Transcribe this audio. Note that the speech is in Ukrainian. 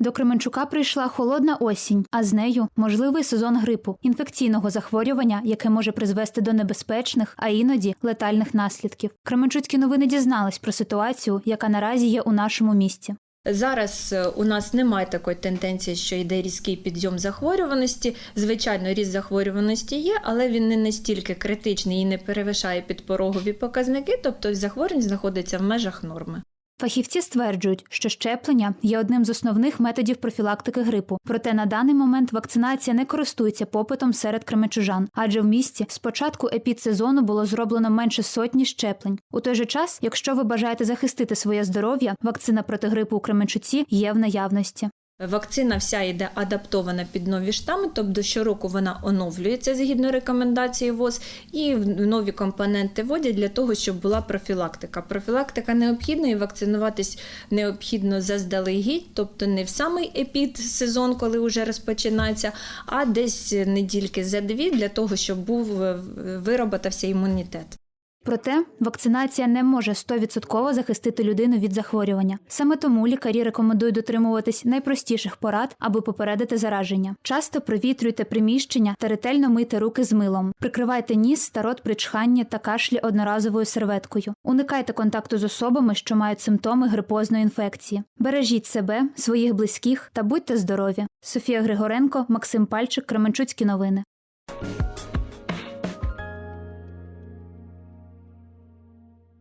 До Кременчука прийшла холодна осінь, а з нею можливий сезон грипу, інфекційного захворювання, яке може призвести до небезпечних, а іноді летальних наслідків. Кременчуцькі новини дізнались про ситуацію, яка наразі є у нашому місті. Зараз е, у нас немає такої тенденції, що йде різкий підйом захворюваності. Звичайно, ріст захворюваності є, але він не настільки критичний і не перевищає підпорогові показники, тобто захворюваність знаходиться в межах норми. Фахівці стверджують, що щеплення є одним з основних методів профілактики грипу. Проте на даний момент вакцинація не користується попитом серед кременчужан, адже в місті з початку епідсезону було зроблено менше сотні щеплень. У той же час, якщо ви бажаєте захистити своє здоров'я, вакцина проти грипу у Кременчуці є в наявності. Вакцина вся йде адаптована під нові штами, тобто щороку вона оновлюється згідно рекомендації ВОЗ, і нові компоненти вводять для того, щоб була профілактика. Профілактика необхідна і вакцинуватись необхідно заздалегідь, тобто не в самий епід сезон, коли вже розпочинається, а десь недільки за дві для того, щоб був е, вироботався імунітет. Проте вакцинація не може 100% захистити людину від захворювання. Саме тому лікарі рекомендують дотримуватись найпростіших порад, аби попередити зараження. Часто провітрюйте приміщення та ретельно мийте руки з милом. Прикривайте ніс та рот при чханні та кашлі одноразовою серветкою. Уникайте контакту з особами, що мають симптоми грипозної інфекції. Бережіть себе, своїх близьких та будьте здорові. Софія Григоренко, Максим Пальчик, Кременчуцькі новини.